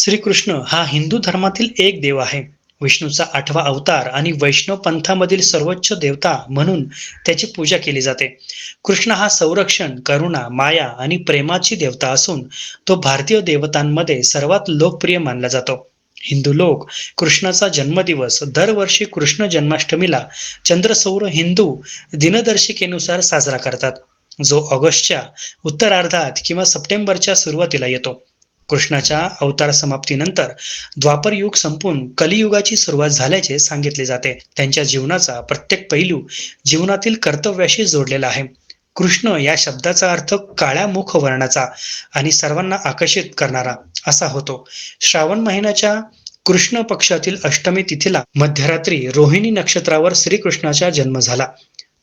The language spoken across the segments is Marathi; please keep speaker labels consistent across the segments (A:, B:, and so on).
A: श्रीकृष्ण हा हिंदू धर्मातील एक देव आहे विष्णूचा आठवा अवतार आणि वैष्णव पंथामधील सर्वोच्च देवता म्हणून त्याची पूजा केली जाते कृष्ण हा संरक्षण करुणा माया आणि प्रेमाची देवता असून तो भारतीय देवतांमध्ये सर्वात लोकप्रिय मानला जातो हिंदू लोक कृष्णाचा जन्मदिवस दरवर्षी कृष्ण जन्माष्टमीला चंद्रसौर हिंदू दिनदर्शिकेनुसार साजरा करतात जो ऑगस्टच्या उत्तरार्धात किंवा सप्टेंबरच्या सुरुवातीला येतो कृष्णाच्या अवतार समाप्तीनंतर द्वापर युग संपून कलियुगाची सुरुवात झाल्याचे सांगितले जाते त्यांच्या जीवनाचा प्रत्येक पैलू जीवनातील कर्तव्याशी जोडलेला आहे कृष्ण या शब्दाचा अर्थ काळ्या मुख वर्णाचा आणि सर्वांना आकर्षित करणारा असा होतो श्रावण महिन्याच्या कृष्ण पक्षातील अष्टमी तिथीला मध्यरात्री रोहिणी नक्षत्रावर श्रीकृष्णाचा जन्म झाला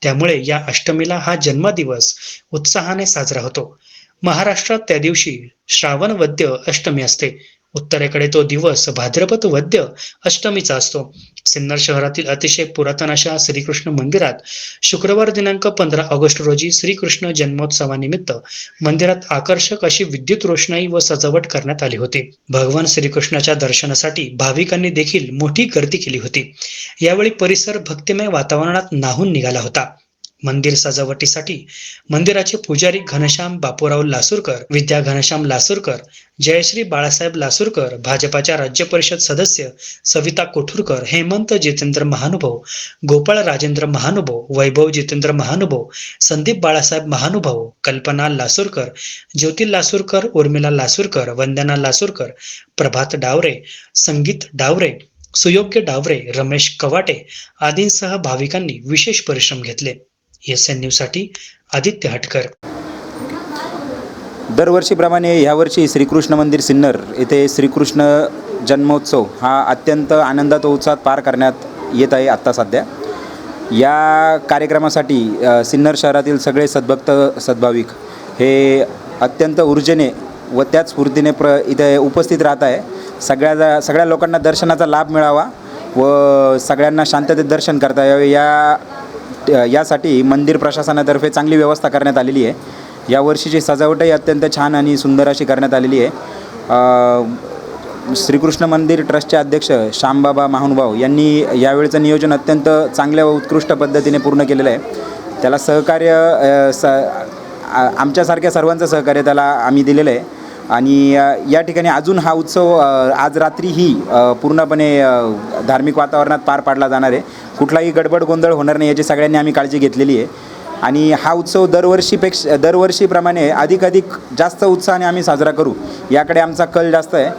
A: त्यामुळे या अष्टमीला हा जन्मदिवस उत्साहाने साजरा होतो महाराष्ट्रात त्या दिवशी श्रावण वद्य अष्टमी असते उत्तरेकडे तो दिवस भाद्रपद वद्य अष्टमीचा असतो सिन्नर शहरातील अतिशय पुरातन अशा श्रीकृष्ण मंदिरात शुक्रवार दिनांक पंधरा ऑगस्ट रोजी श्रीकृष्ण जन्मोत्सवानिमित्त मंदिरात आकर्षक अशी विद्युत रोषणाई व सजावट करण्यात आली होती भगवान श्रीकृष्णाच्या दर्शनासाठी भाविकांनी देखील मोठी गर्दी केली होती यावेळी परिसर भक्तिमय वातावरणात नाहून निघाला होता मंदिर सजावटीसाठी मंदिराचे पुजारी घनश्याम बापूराव लासूरकर विद्या घनश्याम लासूरकर जयश्री बाळासाहेब लासूरकर भाजपाच्या राज्य परिषद सदस्य सविता कोठुरकर हेमंत जितेंद्र महानुभव गोपाळ राजेंद्र महानुभव वैभव जितेंद्र महानुभव संदीप बाळासाहेब महानुभव कल्पना लासूरकर ज्योती लासूरकर उर्मिला लासूरकर वंदना लासूरकर प्रभात डावरे संगीत डावरे सुयोग्य डावरे रमेश कवाटे आदींसह भाविकांनी विशेष परिश्रम घेतले एस एन न्यूजसाठी आदित्य हटकर
B: दरवर्षीप्रमाणे यावर्षी श्रीकृष्ण मंदिर सिन्नर येथे श्रीकृष्ण जन्मोत्सव हा अत्यंत आनंदात उत्साहात पार करण्यात येत आहे आत्ता सध्या या कार्यक्रमासाठी सिन्नर शहरातील सगळे सद्भक्त सद्भाविक हे अत्यंत ऊर्जेने व त्याच स्फूर्तीने प्र इथे उपस्थित राहत आहे सगळ्या सगळ्या लोकांना दर्शनाचा लाभ मिळावा व सगळ्यांना शांततेत दर्शन करता यावे या यासाठी मंदिर प्रशासनातर्फे चांगली व्यवस्था करण्यात आलेली आहे या वर्षीची सजावटही अत्यंत छान आणि सुंदर अशी करण्यात आलेली आहे श्रीकृष्ण मंदिर ट्रस्टचे अध्यक्ष श्यामबाबा महानभाऊ यांनी यावेळचं नियोजन अत्यंत चांगल्या व उत्कृष्ट पद्धतीने पूर्ण केलेलं आहे त्याला सहकार्य स आमच्यासारख्या सर्वांचं सहकार्य त्याला आम्ही दिलेलं आहे आणि या ठिकाणी अजून हा उत्सव आज रात्रीही पूर्णपणे धार्मिक वातावरणात पार पाडला जाणार आहे कुठलाही गडबड गोंधळ होणार नाही याची सगळ्यांनी आम्ही काळजी घेतलेली आहे आणि हा उत्सव दरवर्षीपेक्षा दरवर्षीप्रमाणे अधिकाधिक जास्त उत्साहाने आम्ही साजरा करू याकडे आमचा कल जास्त आहे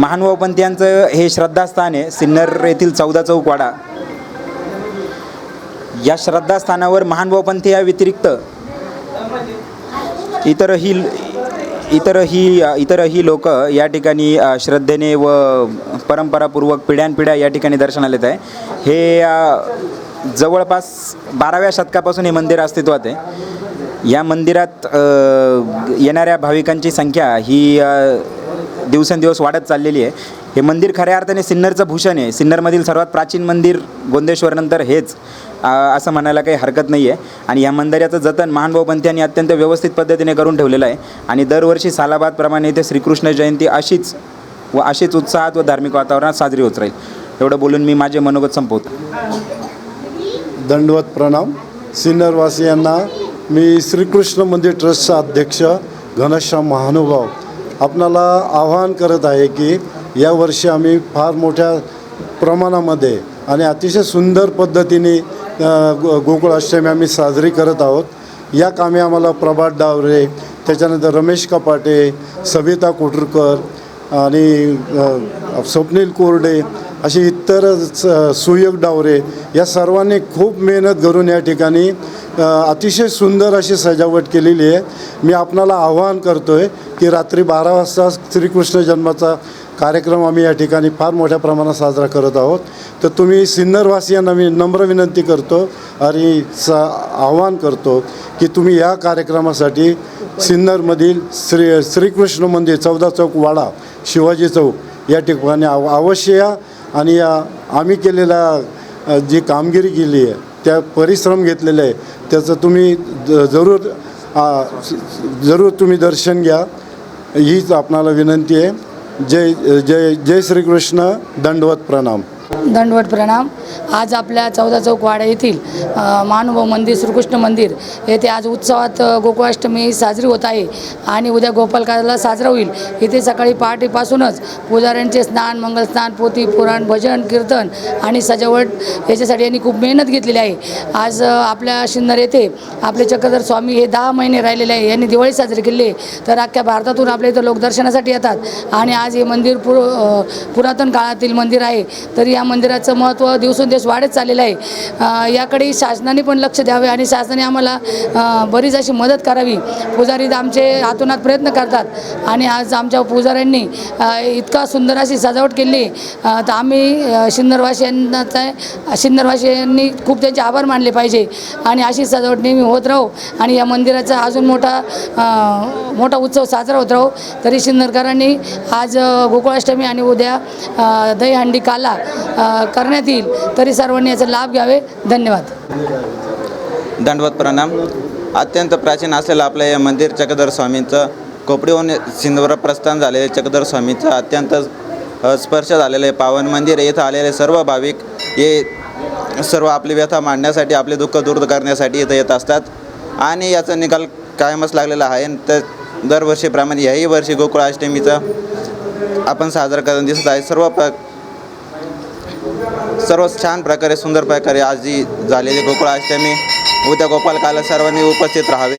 B: महानुभावपंथीयांचं हे श्रद्धास्थान आहे सिन्नर येथील चौदा वाडा या श्रद्धास्थानावर महानुभावपंथी व्यतिरिक्त इतरही इतरही इतरही लोक या ठिकाणी श्रद्धेने व परंपरापूर्वक पिढ्यानपिढ्या या ठिकाणी दर्शनाला येत आहे हे जवळपास बाराव्या शतकापासून हे मंदिर अस्तित्वात आहे या मंदिरात येणाऱ्या भाविकांची संख्या ही दिवसेंदिवस वाढत चाललेली आहे हे मंदिर खऱ्या अर्थाने सिन्नरचं भूषण आहे सिन्नरमधील सर्वात प्राचीन मंदिर गोंदेश्वरनंतर हेच असं म्हणायला काही हरकत नाही आहे आणि या मंदिराचं जतन महानभाऊ यांनी अत्यंत व्यवस्थित पद्धतीने करून ठेवलेलं आहे आणि दरवर्षी सालाबादप्रमाणे इथे श्रीकृष्ण जयंती अशीच व अशीच उत्साहात व धार्मिक वातावरणात साजरी होत राहील एवढं बोलून मी माझे मनोगत संपवतो
C: दंडवत प्रणाम सिन्नरवासियांना मी श्रीकृष्ण मंदिर ट्रस्टचा अध्यक्ष घनश्याम महानुभाव आपणाला आवाहन करत आहे की यावर्षी आम्ही फार मोठ्या प्रमाणामध्ये आणि अतिशय सुंदर पद्धतीने गोकुळाष्टमी आम्ही साजरी करत आहोत या कामी आम्हाला प्रभात डावरे त्याच्यानंतर रमेश कपाटे सविता कोटरकर आणि स्वप्नील कोरडे असे इतर सुयोग डावरे या सर्वांनी खूप मेहनत करून या ठिकाणी अतिशय सुंदर अशी सजावट केलेली आहे मी आपणाला आवाहन करतो आहे की रात्री बारा वाजता श्रीकृष्ण जन्माचा कार्यक्रम आम्ही या ठिकाणी फार मोठ्या प्रमाणात साजरा करत आहोत तर तुम्ही सिन्नरवासियांना मी नम्र विनंती करतो आणि स आवाहन करतो की तुम्ही या कार्यक्रमासाठी सिन्नरमधील श्री श्रीकृष्ण मंदिर चौदा चौक वाडा शिवाजी चौक या ठिकाणी आव अवश्य या आणि या आम्ही केलेल्या जी कामगिरी केली आहे त्या परिश्रम घेतलेले आहे त्याचं तुम्ही जरूर जरूर तुम्ही दर्शन घ्या हीच आपणाला विनंती आहे जय जय जय श्रीकृष्ण दंडवत प्रणाम
D: दंडवट प्रणाम आज आपल्या चौदा चौक वाडा येथील महानुभव मंदिर श्रीकृष्ण मंदिर येथे आज उत्सवात गोकुळाष्टमी साजरी होत आहे आणि उद्या गोपालकाला साजरा होईल इथे सकाळी पहाटेपासूनच पुजाऱ्यांचे स्नान मंगलस्नान पोथी पुराण भजन कीर्तन आणि सजावट याच्यासाठी यांनी खूप मेहनत घेतलेली आहे आज आपल्या शिन्नर येथे आपले चक्रधर स्वामी हे दहा महिने राहिलेले आहे यांनी दिवाळी साजरी केली तर अख्ख्या भारतातून आपले इथं लोक दर्शनासाठी येतात आणि आज हे मंदिर पुरातन काळातील मंदिर आहे तर या मंदिराचं महत्त्व दिवसेंदिवस वाढत चाललेलं आहे याकडे शासनाने पण लक्ष द्यावे आणि शासनाने आम्हाला बरीच अशी मदत करावी पुजारी आमचे हातोनात प्रयत्न करतात आणि आज आमच्या पुजाऱ्यांनी इतका सुंदर अशी सजावट केली तर आम्ही शिन्नरवासियांना शिंदरवाशियांनी खूप त्यांचे आभार मानले पाहिजे आणि अशी सजावट नेहमी होत राहू आणि या मंदिराचा अजून मोठा मोठा उत्सव साजरा होत राहू तरी शिंदरकरांनी आज गोकुळाष्टमी आणि उद्या दहीहंडी काला करण्यात येईल तरी सर्वांनी याचा लाभ घ्यावे धन्यवाद
E: दंडवत प्रणाम अत्यंत प्राचीन असलेलं आपलं हे मंदिर चक्रधर स्वामींचं कोपडीहून सिंधवर प्रस्थान झालेले चक्रधर स्वामींचं अत्यंत स्पर्श झालेलं आहे पावन मंदिर येथे आलेले सर्व भाविक हे सर्व आपली व्यथा मांडण्यासाठी आपले दुःख दूर करण्यासाठी इथं येत असतात आणि याचा निकाल कायमच लागलेला आहे तर दरवर्षीप्रमाणे याही वर्षी गोकुळाष्टमीचं आपण साजरा करून दिसत आहे सर्व सर्व छान प्रकारे सुंदर प्रकारे आजी झालेली मी उद्या गोपालकाला सर्वांनी उपस्थित राहावे